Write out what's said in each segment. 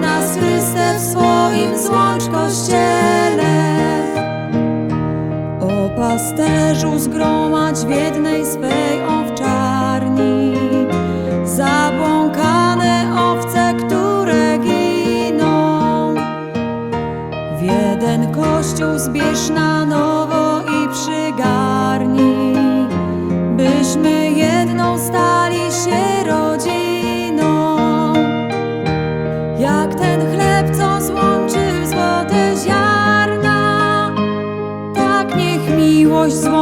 nas Chryste w swoim złącz kościele. O pasterzu zgromadź w jednej swej owczarni zabłąkane owce, które giną. W jeden kościół zbierz na nowo i przygarni, byśmy jedną stali się. дощ звон.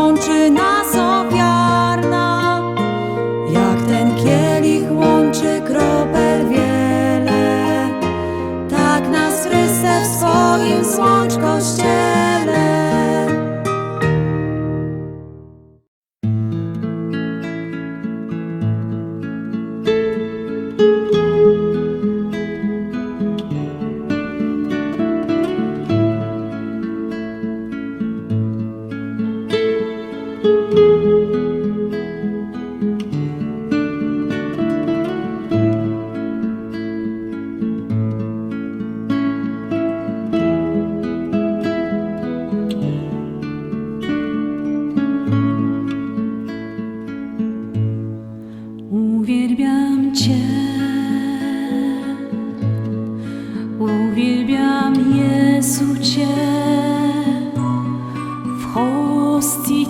Uwielbiam Cię, uwielbiam Jezu Cię. W hostii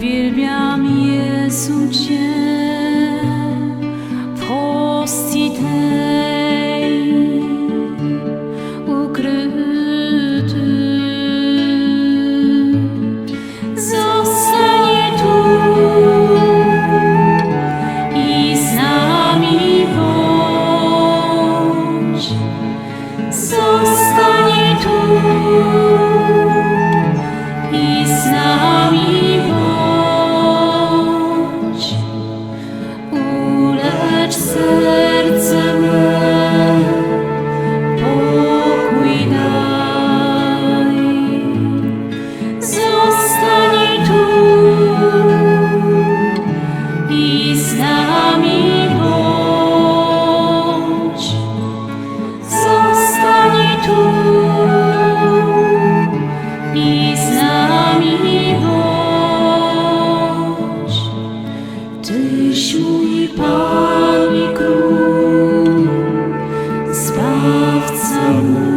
uwielbiam Jezu Cię. listen. в цьому.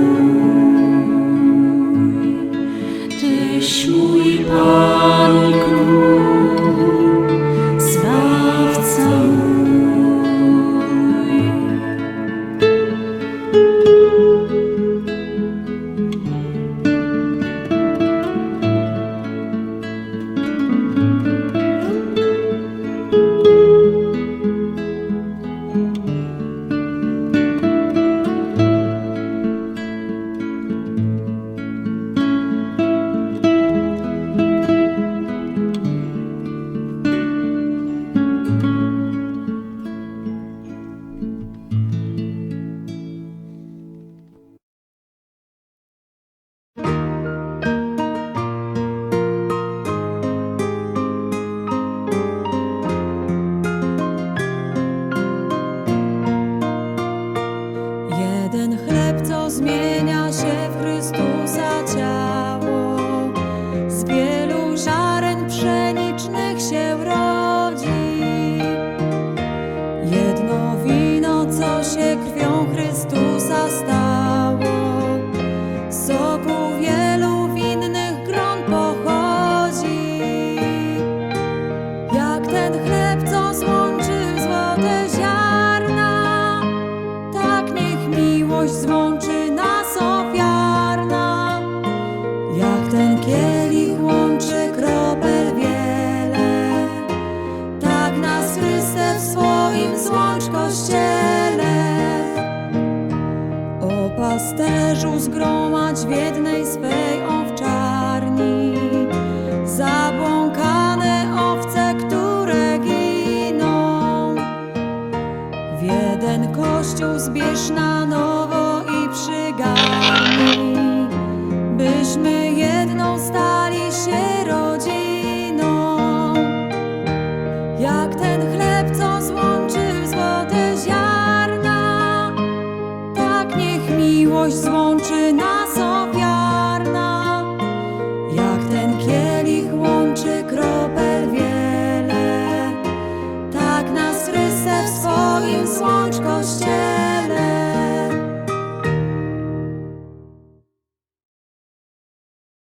w jednej swej owczarni zabłąkane owce, które giną. W jeden kościół zbierz na noc.